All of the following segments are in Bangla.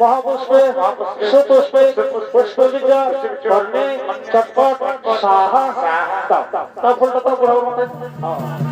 মহাপুষ্পে সুপুষ্পে পুষ্পবীজ কর্ণে চটপট সাহা দাও দাও ফুলটা তো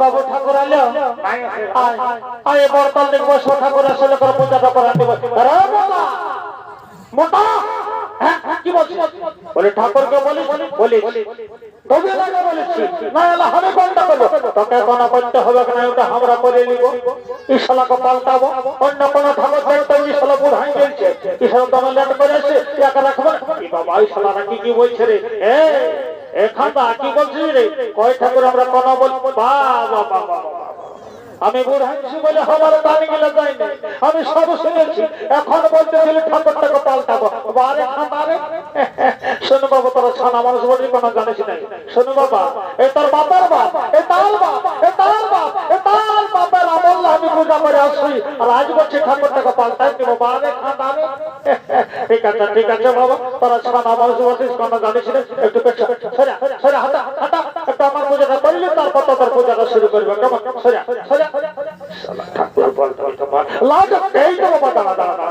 বাবু ঠাকুর আলো আয় বর্তল দেখব সো ঠাকুর আসলে করে পূজাটা দেবো। আরে মোটা! হ্যাঁ, কি বলছিস? বলে ঠাকুরকে বলিস হবে কোনটা কি রে কয় ঠাকুর আমরা কোন বল বাবা বাবা বাবা আমি বলে আমার দানি গেলে যায়নি। আমি সব শুনেছি। এখন বলতে গেলে ঠাকুরটাকে পাল্টাবো। খাবারে শোনো তোর ছানা মানুষ বলি কোনো জানিস নাই। শোনো বাবা, এ তোর বাবার বাপ, এ তাল বাপ, এ তাল বাপ, এ তাল বাপের আমল আমি পূজা করে আসি আর আজ বলছি, ঠাকুরটাকে পাল্টাই দিব, বারে খাবারে ঠিক আছে ঠিক আছে বাবা, তোরা ছানা মানুষ বলিস কোনো জানিস না একটু পেছ সরে সরে, হাঁটা হাঁটা, একটু আমার পূজাটা করলি, তারপর তোর পূজাটা শুরু করবে। কেমন? সরে সরে ঠাকুর বলতে বল। লাজ, এই তো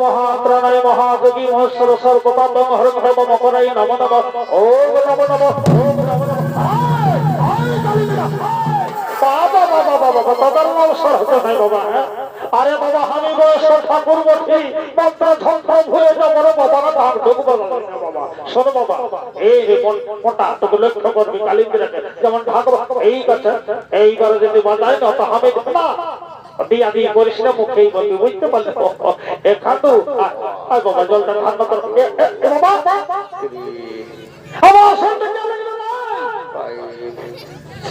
মহাত্রাণায় মহাযোগী মহেশ্বর সর্বপাপং হরং হরম মকরাই নম নম। ওম নম নম, ওম নম নম। বাবা বাবা বাবা দাদার নাম হ্যাঁ? বাবা এই রে মোটা তোকে লক্ষ্য যেমন এই কথা এইবারে যদি বাজায় না তো আমি না। দিয়া দিয়ে করিস না মুখেই বলবি বুঝতে পারলি এ খাটু আয় বাবা জলটা ঠান্ডা কর এ, এ, এ বাবা! আমার শুনতে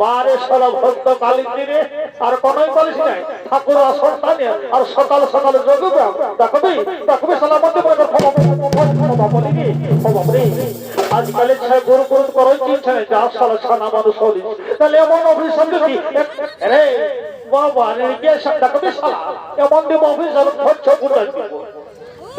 বারে সারা ভক্ত কালিন্দিরে আর কোনই বলিস নাই ঠাকুর সন্তানে আর সকাল সকালে যোগ দেখবি দেখবি সালা মধ্যে বলে বলিনি আজকালের ছেলে গরু গরু করই চিনছে না যা সালা ছানা মানুষ হলি তাহলে এমন অভিশাপ দেখি রে বাবা রে কে সালা এমন দেব অভিশাপ দিব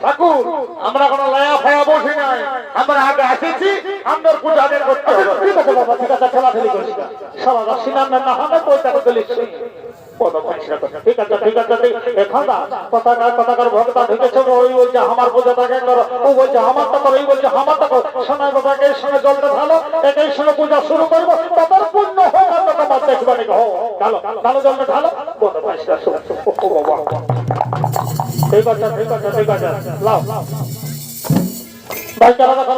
ঠাকুর আমরা কোনো লায়া ফায়া বসি নাই আমরা আগে আসেছি আমাদের পূজা আগে করতে হবে ঠিক আছে বাবা ঠিক আছে খেলাধুলি করিস না সারা রাশি নাম না হবে পয়সা করে দিলিস ঠিক আছে ঠিক আছে ঠিক এখানটা পতাকার ভক্তা ঢুকেছে ওই বলছে আমার পূজাটাকে করো ও বলছে করো বলছে আমারটা করো সোনাই বাবাকে এর সঙ্গে জলটা ঢালো একই সঙ্গে পূজা শুরু করব তাদের পুণ্য হোক আর তোমার দেখবে নাকি ঢালো ঢালো জলটা ঢালো বলো পয়সা ও বাবা ঠিক আছে ঠিক আছে ঠিক আছে লাও ভাই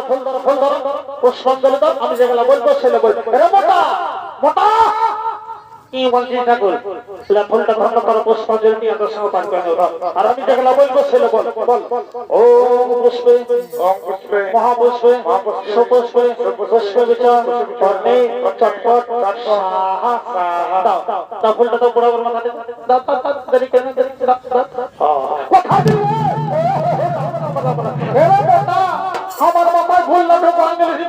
ফুল ধরো ফুল ধরো। পুষ্পাঞ্জলি দাও আমি যেগুলো বলব সেগুলো বলব। রে মোটা মোটা! কি বলছিস ঠাকুর? লে ফুলটা ধন্য করো পুষ্পাঞ্জলি নিয়ে তোর সঙ্গে পান করে আর আমি যেগুলো বলব সেগুলো বল বল। ওম পুষ্পে মহাপুষ্পে সুপুষ্পে পুষ্পে বিচার কর্ণে চটপট সাহা। দাও দাও ফুলটা তো পুরো মাথা দাও। দাও দাও দেরি কেন? দেরি দাও দাও। কথা দিও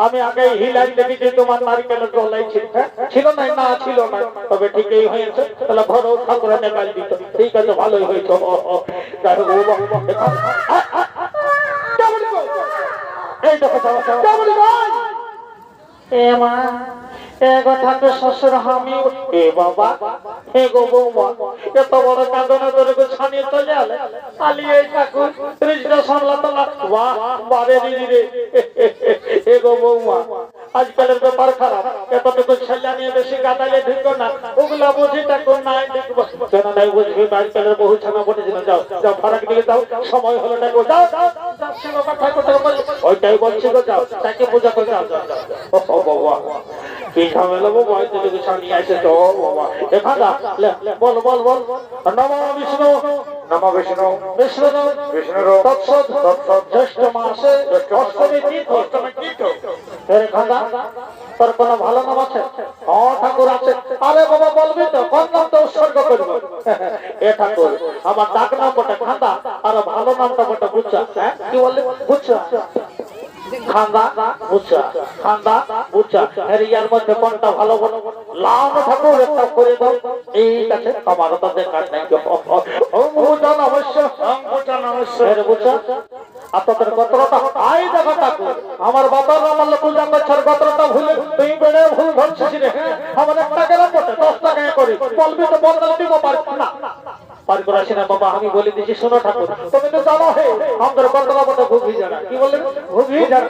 আমি আগে হিলাই দেখেছি তোমার নারিকেলের জলাই ছিল? ছিল না না ছিল না তবে ঠিকই হয়েছে তাহলে ভরো ঠাকুর নেকাল দিত ঠিক আছে ভালোই হয়েছে? এই দেখো। এ মা আজকালের ব্যাপার খারাপ এতটুকু ছেলে নিয়ে বেশি কাটালে ঢুকো না ওগুলা বুঝি ঠাকুর নাই দেখব আজকালের বহু ছানা বটেছিল যাও যাও ফারাক দিলে যাও সময় হলো ঠাকুর যাও ঠাকুর ওইটাই বলছি গো যাও তাকে পূজা করে যাও যাও বাবা কোন ভালো নাম আছে ঠাকুর আছে আরে বাবা বলবি তো কোন উৎসর্গ করব এ ঠাকুর আমার ডাক নাম বটে খান্দা আর ভালো নামটা বটে বুচ্চা কি বললি বুচ্চা খান্দা খান্দা বুচ্চা মধ্যে কোনটা ভালো বলো লাম ঠাকুর একটা করে দাও। এই আছে আমার তো দেখার নাই ও অবশ্য অবশ্য বুঝা? আপনাদের গোত্রটা? আই দেখো আমার বাবার আমার পূজা ভুলে। তুই বেড়ে ভুল ধরছিস রে। আমার একটা গেলাম বটে দশ টাকা করে। বলবি তো বদল দিব পারবি না। পারবি করে আসি না বাবা আমি বলে দিচ্ছি শোনো ঠাকুর তুমি তো জানো হে আমাদের কতটা বড় ভুগি জানা কি বললেন? ভুগি জানা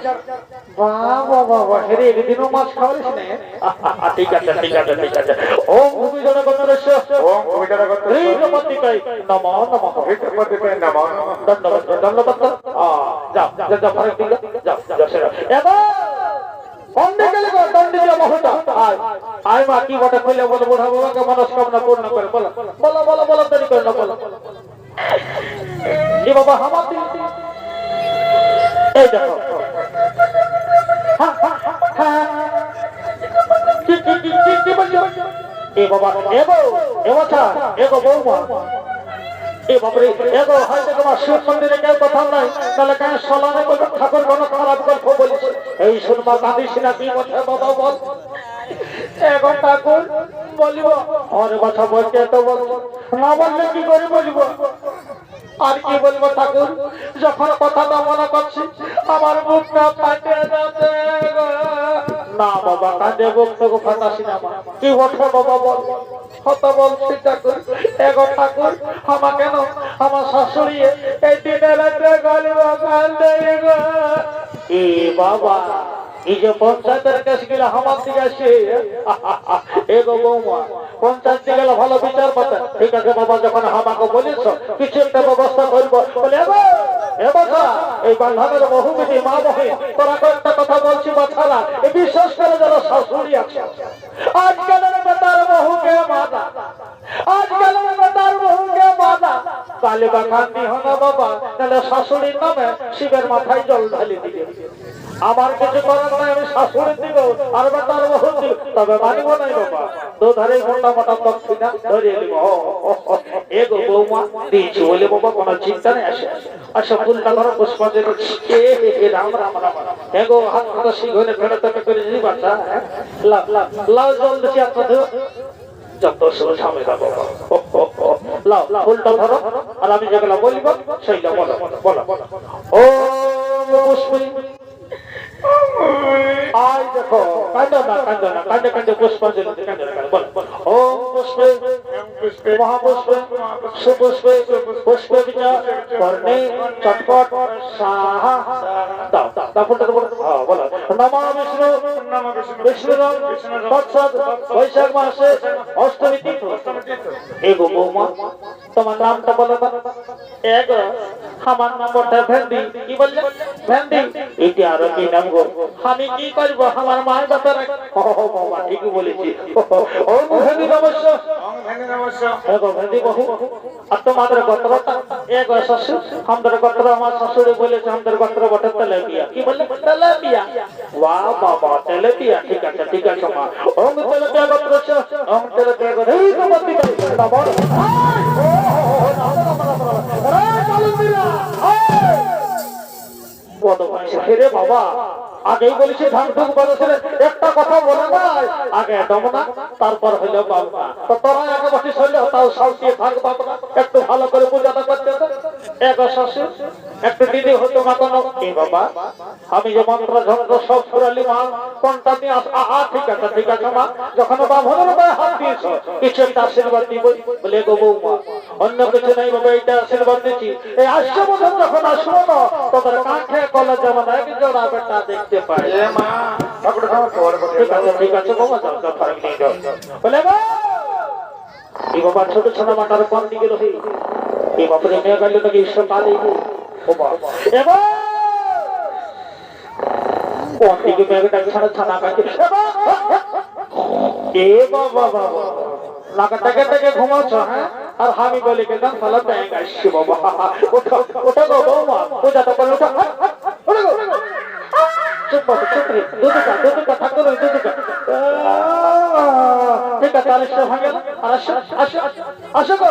বাবা বাবা হেরে এদিনও মাছ খাওয়ালিস না। ঠিক আছে ঠিক আছে ঠিক আছে। ও ভূমি জন গণরস্য ওম ভূমিকারা করতে শ্রীপতিকাই নমো নমঃ। ভিতরপতিতে নমঃ ধন্যবাদ ধন্যবাদ। আ যাও যাও যাও ঘরে দিকে। যাও যাও সেরা। এবার অন্ধে গেলে গো দণ্ডি দিয়ে আয় আয় মা কি বটে কইলে বলে বুড়া বাবাকে মনস্কামনা পূর্ণ করে বলো। এ বাবা এগো এ বাছা এগো বৌমা। এ বাপরে এগো হয়তো তোমার শিব মন্দিরে কেউ কথা নাই তাহলে কেন সলানে বলবে ঠাকুর কোন খারাপ গল্প বলেছে এই শুনবা কাঁদিস না কি কথা বাবা বল। এগো ঠাকুর বলিব। আরে কথা বলতে তো বল। না বললে কি করে বলব? আর কি বলব ঠাকুর? যখন কথাটা মনে করছি আমার বুকটা ফাটে গো। না, বাবা, কাঁদে বুক তোকে ফাটাসি না তুই ওঠো বাবা। বল কত বলছি ঠাকুর এগো ঠাকুর আমা কেন? আমার শাশুড়ি এই দিনে রাত্রে গলিব কান্দে গো এ বাবা এই যে পঞ্চায়েতের কাছে গেলে আমার দিকে আসে। এগো বৌমা পঞ্চায়েত গেলে ভালো বিচার পাতে ঠিক আছে বাবা, যখন আমাকে বলিস কিছু একটা ব্যবস্থা করব। শাশুড়ি শাশুড়ির নামে শিবের মাথায় জল ঢালি দিবে। আমার কিছু করার নাই, আমি শাশুড়ি দিব, আর বেটার বহু দিব, তবে মানিব নাই বাবা। দুধারে মোটা মোটা দক্ষিণা ধরিয়ে দিব। এগো বৌমা, দিয়েছি বলে বাবা কোনো চিন্তা নেই, আসে। আসে, ফুলটা ধরো এ, হে রাম রাম রাম। এগো হাত হাতে ফেলে তোকে করে বাচ্চা লাভ লাভ লাভ জল দিচ্ছি যত ঝামেলা বাবা। লাও, ফুলটা ধরো, আর আমি যেগুলো বলব, সেইটা বলো বলো। ও পুষ্পী আই দেখো কান্দো না কান্দো না কান্দে কান্দে পুষ্পাঞ্জলি কান্দো না কান্দো বলো। ওম পুষ্পে পুষ্পে মহাপুষ্পে সুপুষ্পে পুষ্পে বিচা কর্ণে চটপট সাহা দাও দাও হ্যাঁ বলো নমা বিষ্ণু নম বিষ্ণু বিষ্ণুরাম তৎসৎ বৈশাখ মাসে অষ্টমী তিথি। এগো বৌমা তোমার নামটা বলো এগো আমার নামটা ভেন্ডি। কি বললে? ভেন্ডি। এটি আরও কি নাম? গো আমি কি করব? আমার মায়ের ব্যাপারে ও বাবা ঠিকই বলেছি। ও ভেন্ডি নমস্য তোমাদের শ্বশুর আমাদের গোত্র আমার শাশুড়ি বলেছে আমাদের গোত্র বটে তেলেপিয়া। কি বললে? তেলেপিয়া। বাহ বাবা তেলেপিয়া। ঠিক আছে ঠিক আছে মা। ওম তেলেপিয়া গোত্র ওম তেলেপিয়া গোত্র এই তো হেরে বাবা, আগেই বলেছি ধান ঢুক বাজাচ্ছে একটা কথা বলে নাই। আগে ডমনা তারপর হইল বাবা তো তোরা আগে বসে শরীর তাও সাউটিয়ে থাক বাবা একটু ভালো করে পূজাটা। এক শ্বশুর একটু দিদি হতো মাতানো এই বাবা। আমি যে মন্ত্র যন্ত্র সব ফুরালি মা কোনটা দিয়ে আহা ঠিক আছে ঠিক আছে মা। যখন বামনের গায়ে হাত দিয়েছ কিছু একটা আশীর্বাদ দিব। বলে গো বৌমা অন্য কিছু নাই বাবা এইটা আশীর্বাদ দিচ্ছি। এই আসছে বছর যখন আসব না তোদের কাঁখে কলে বেটা দেখতে পাই ঠিক আছে ঠিক আছে বাবা বলে বাবা ছোট ছোট মাটার কোন দিকে রহি এই বাপরে মেয়ে গেল নাকি ঈশ্বর এ থেকে থেকে হ্যাঁ? আর আমি বলি গেলাম তাহলে ব্যাংক আসছি বাবা। ওঠো ওঠো গো, বৌমা। ওঠো। গো। চুপ বাবু চুপ রে ওই দুদিকা ঠিক আছে আরেকটা ভাঙে না। আসো আসো আসো গো।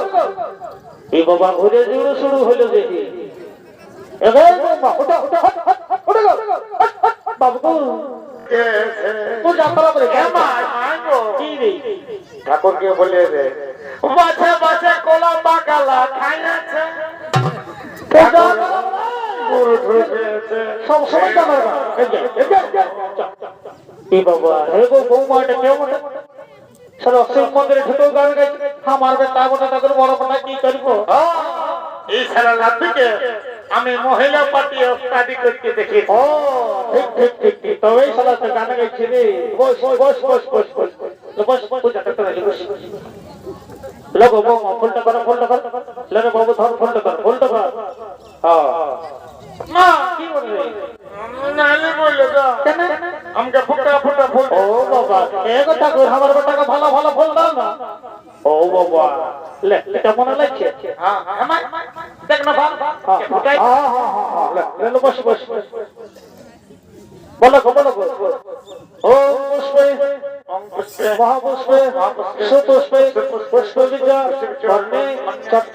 এই বাবা ঘুরে জুড়ে শুরু হলো দেখি বলে রে? ঠাকুরকে বলে দে। বাছে বাছে কোলা পাকালা খাইয়াছে। পূজা গুরু ঢুকেছে। সব সময় এই বাবা হে গো বৌমা এটা কেমন? মন্দিরে ঢুকেও গান বড় কি করব? এই সারা আমি মহিলা পার্টি স্টাডি করতে দেখি। ও ঠিক ঠিক ঠিক ঠিক। সালা তো গান গাইছি রে। বস বস বস বস বস বস বস পূজা করতে রাজি বস। লগো বৌমা ফুলটা করো ফুলটা করো লরে বাবু ধর ফুলটা কর ফুলটা কর মা কি বলবে? নালি বললে তো কেন? আমাকে ফুটা ফুটা ফুল ও বাবা এগো ঠাকুর আমার বেটাকে ভালো ভালো ফুল দাও না ও বাবা লে এটা মনে লাগছে? হ্যাঁ আমার দেখ না ভাব হ্যাঁ হ্যাঁ হ্যাঁ হ্যাঁ লে লে বস বস বস। বলো বলো গো। পুষ্পে। পুষ্পে মহাপুষ্পে। সুপুষ্পে পুষ্পবিদ্যা। কর্ণে চটপট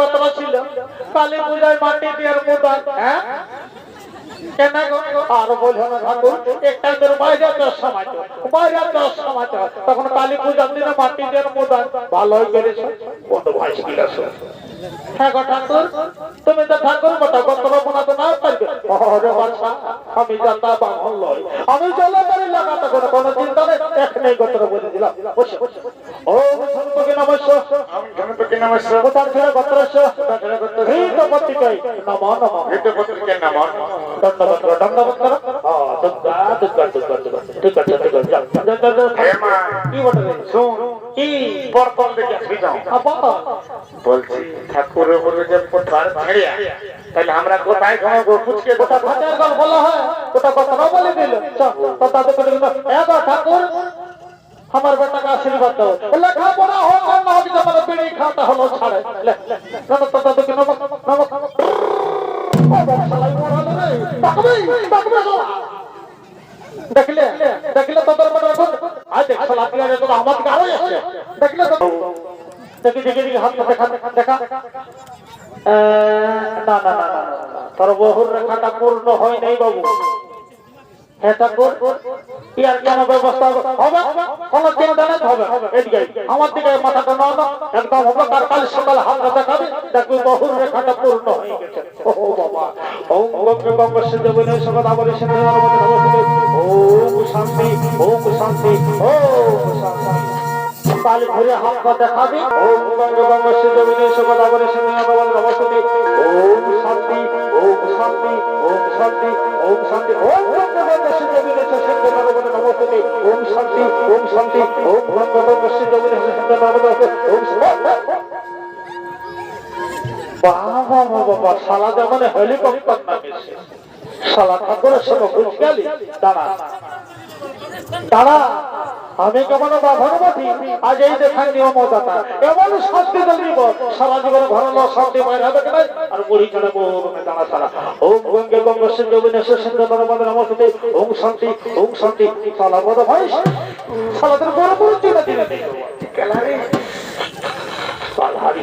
গতরা ছিল কালী মাটি হ্যাঁ? ঠাকুর, একটা তখন কালী পূজার দিনে মাটি দিয়ে মুদান ভালোই করেছ। কত ভাই হ্যাঁ ঠাকুর, তুমি তো ঠাকুর বটা না পারবে ওরে বাচ্চা আমি জানতা বামন লয় আমি চলে পারি লাগাতে কোনো কোনো চিন্তা নেই এখানে গতরা বলে দিলাম ও সন্তকে নমস্য আমি গণপতি নমস্কার কোথার ছিল গত্রস্য হৃত পত্রিকায় নম নম হৃদয় পত্রিকার নাম দণ্ডবত করো, দণ্ডবত করো হ্যাঁ ঠিক আছে ঠিক আছে কি বটে শুন কি বর্তন দেখে আসবি যাও বলছি ঠাকুরের বলে যে কোথার তাহলে আমরা কোথায় ঘুমাবো পুচকে ওটা ভাতের গল বলা হয়? ওটা কথা না বলে দিল? চল, তো করে এগো ঠাকুর, আমার বেটাকে আশীর্বাদ দাও। লেখা পড়া হোক আর না হোক, যে আমার বিড়ি খাওয়াটা হলো ছাড়ে। লে নমক তো তাদেরকে নমক নমক দেখলে দেখলে তো দেখি। না না না। তোর বহুর রেখাটা পূর্ণ হয় নাই বাবু। হ্যাঁ আমার দিকে মাথাটা না না। একদম হবে তার কাল সকালে হাত দেখাবে, দেখবি বহুর রেখাটা পূর্ণ হয়ে গেছে। ও বাবা। ওম গঙ্গে গঙ্গে সিদ্ধ বিনয় সগদা সিদ্ধ ওম শান্তি ওম শান্তি ওম শান্তি। কাল ঘুরে হাতটা দেখাবে ওম গঙ্গে গঙ্গে সিদ্ধ বিনয় সগদা বলে সিদ্ধ নমস্তে ওম শান্তি ওম শান্তি ওম শান্তি ওম শান্তি। ওম গঙ্গে গঙ্গে সিদ্ধ বিনয় সিদ্ধ নমস্তে ওম শান্তি ওম শান্তি, ওম গঙ্গে সিদ্ধ বিনয় সিদ্ধ নমস্তে ওম বাবা বাবা শালা যেমন হেলিকপ্টার নামিয়েছে শালা ঠাকুরের সঙ্গে বুঝ গেলি, দাঁড়া। দাঁড়া আমি কেমন বাভানুমতি আজ এই দেখার নিয়মতা এমন শাস্তি দিল দিব সারা জীবনে ঘর লো শান্তি বাইরে হবে কিনা আর বুড়ি চলে বউকে দাঁড়া সারা ওম গঙ্গে গঙ্গ সিন্ধু বিনেশ সিন্ধু নরমদ নমস্তে ওম শান্তি ওম শান্তি শালা বড় ভাই। শালাদের বড় বড় চিন্তা দিলে। নেই কেলারে বাবা, কে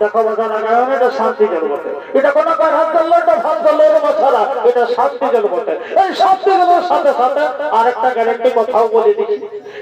দেখো এটা বটে। এটা কোনো এটা বটে। এই শান্তি জলের সাথে সাথে আরেকটা গ্যারেন্টি কথাও বলে দিচ্ছি।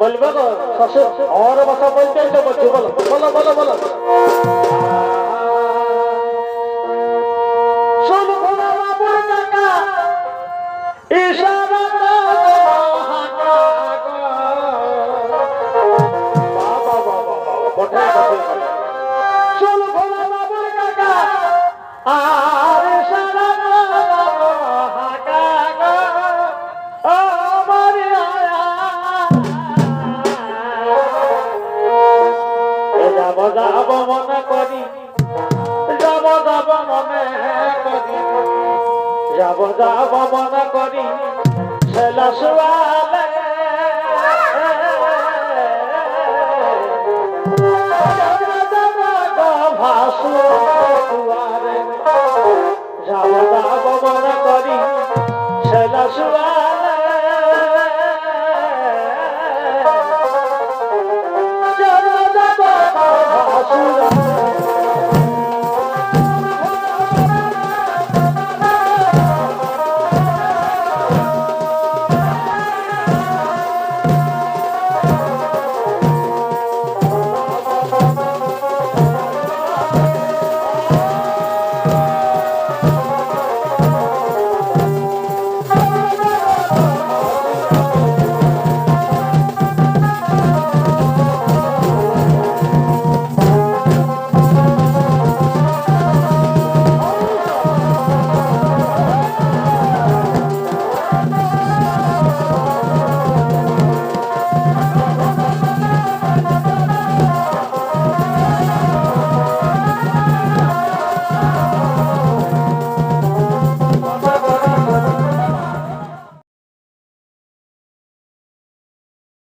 বলব গো? শ্বশুর অর বসা বলতেন তো বলছি বলো। বলো বলো বলো। যাব যাব মনে করি শুয়াল